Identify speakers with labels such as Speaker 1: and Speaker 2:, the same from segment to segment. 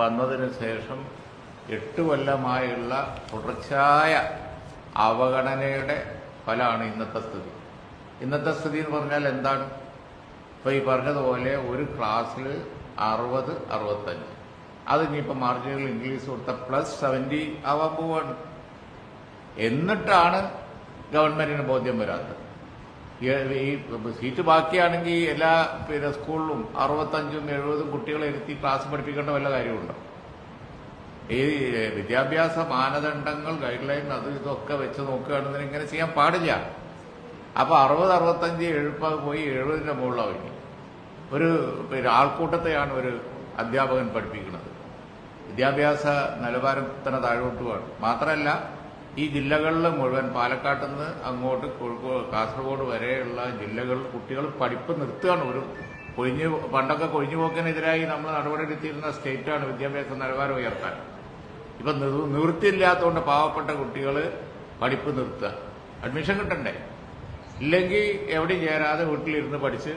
Speaker 1: വന്നതിന് ശേഷം എട്ട് കൊല്ലമായുള്ള തുടർച്ചയായ അവഗണനയുടെ ഫലമാണ് ഇന്നത്തെ സ്ഥിതി. ഇന്നത്തെ സ്ഥിതി എന്ന് പറഞ്ഞാൽ എന്താണ്? ഇപ്പൊ ഈ പറഞ്ഞതുപോലെ ഒരു ക്ലാസ്സിൽ അറുപത് അറുപത്തഞ്ച്. അത് ഇനിയിപ്പോൾ മാർജിനൽ ഇംഗ്ലീഷ് കൊടുത്ത പ്ലസ് സെവന്റി ആവാൻ പോവാണ്. എന്നിട്ടാണ് ഗവൺമെന്റിന് ബോധ്യം വരാത്തത്. ഈ- സീറ്റ് ബാക്കിയാണെങ്കിൽ എല്ലാ പിന്നെ സ്കൂളിലും അറുപത്തഞ്ചും എഴുപതും കുട്ടികളെ ഇരുത്തി ക്ലാസ് പഠിപ്പിക്കേണ്ട വല്ല കാര്യമുണ്ടോ? ഈ വിദ്യാഭ്യാസ മാനദണ്ഡങ്ങൾ ഗൈഡ് ലൈൻ അത് ഇതൊക്കെ വെച്ച് നോക്കുകയാണെന്ന് ഇങ്ങനെ ചെയ്യാൻ പാടില്ല. അപ്പൊ അറുപത് അറുപത്തഞ്ച് എഴുപത് പോയി എഴുപതിന്റെ മുകളിലാവും. ഇനി ഒരു ആൾക്കൂട്ടത്തെയാണ് ഒരു അധ്യാപകൻ പഠിപ്പിക്കുന്നത്. വിദ്യാഭ്യാസ നിലവാരത്തിന് താഴോട്ടുമാണ് മാത്രമല്ല ഈ ജില്ലകളിൽ മുഴുവൻ പാലക്കാട്ട് നിന്ന് അങ്ങോട്ട് കോഴിക്കോട് കാസർഗോഡ് വരെയുള്ള ജില്ലകളിൽ കുട്ടികൾ പഠിപ്പ് നിർത്തുകയാണ്. ഒരു കൊഴിഞ്ഞു പണ്ടൊക്കെ കൊഴിഞ്ഞു പോക്കിനെതിരായി നമ്മൾ നടപടിയെടുത്തിരുന്ന സ്റ്റേറ്റാണ് വിദ്യാഭ്യാസ നിലവാരം ഉയർത്താൻ. ഇപ്പം നിവൃത്തിയില്ലാത്തതുകൊണ്ട് പാവപ്പെട്ട കുട്ടികൾ പഠിപ്പ് നിർത്തുക. അഡ്മിഷൻ കിട്ടണ്ടേ? ഇല്ലെങ്കിൽ എവിടെയും ചേരാതെ വീട്ടിലിരുന്ന് പഠിച്ച്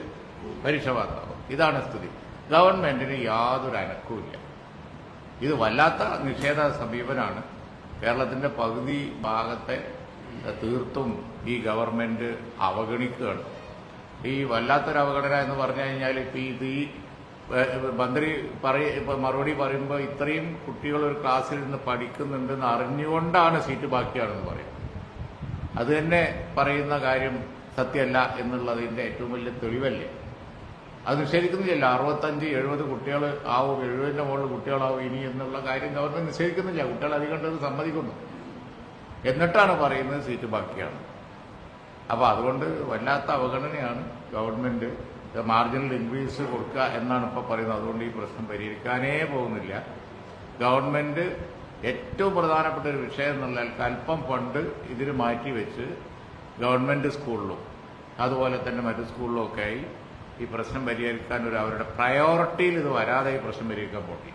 Speaker 1: പരീക്ഷ പാസ്സാവും. ഇതാണ് സ്ഥിതി. ഗവൺമെന്റിന് യാതൊരു അനക്കവും ഇത് വല്ലാത്ത നിഷേധ സമീപനാണ്. കേരളത്തിന്റെ പകുതി ഭാഗത്തെ തീർത്തും ഈ ഗവൺമെന്റ് അവഗണിക്കുകയാണ്. ഈ വല്ലാത്തൊരു അവഗണന എന്ന് പറഞ്ഞു കഴിഞ്ഞാൽ ഇപ്പൊ ഇത് ഈ മന്ത്രി പറയ മറുപടി പറയുമ്പോൾ ഇത്രയും കുട്ടികൾ ഒരു ക്ലാസ്സിൽ നിന്ന് പഠിക്കുന്നുണ്ടെന്ന് അറിഞ്ഞുകൊണ്ടാണ് സീറ്റ് ബാക്കിയാണെന്ന് പറയും അത് തന്നെ പറയുന്ന കാര്യം സത്യമല്ല എന്നുള്ളതിന്റെ ഏറ്റവും വലിയ തെളിവല്ലേ? അത് നിഷേധിക്കുന്നില്ല. അറുപത്തഞ്ച് എഴുപത് കുട്ടികൾ ആവും എഴുപതിന്റെ മുകളിൽ കുട്ടികളാവും ഇനി എന്നുള്ള കാര്യം ഗവൺമെന്റ് നിഷേധിക്കുന്നില്ല. കുട്ടികൾ അധികം ഉണ്ടെന്ന് സമ്മതിക്കുന്നു. എന്നിട്ടാണ് പറയുന്നത് സീറ്റ് ബാക്കിയാണ്. അപ്പൊ അതുകൊണ്ട് വല്ലാത്ത അവഗണനയാണ് ഗവൺമെന്റ് മാർജിനൽ ഇൻക്രീസ് കൊടുക്കുക എന്നാണ് ഇപ്പൊ പറയുന്നത്. അതുകൊണ്ട് ഈ പ്രശ്നം പരിഹരിക്കാനേ പോകുന്നില്ല. ഗവൺമെന്റ് ഏറ്റവും പ്രധാനപ്പെട്ട ഒരു വിഷയം എന്നുള്ള അല്പം ഫണ്ട് ഇതിന് മാറ്റിവെച്ച് ഗവൺമെന്റ് സ്കൂളിലും അതുപോലെ തന്നെ മറ്റു സ്കൂളിലും ഒക്കെ ആയി ഈ പ്രശ്നം പരിഹരിക്കാൻ ഒരു അവരുടെ പ്രയോറിറ്റിയിൽ ഇത് വരാതെ ഈ പ്രശ്നം പരിഹരിക്കാൻ പോട്ടി.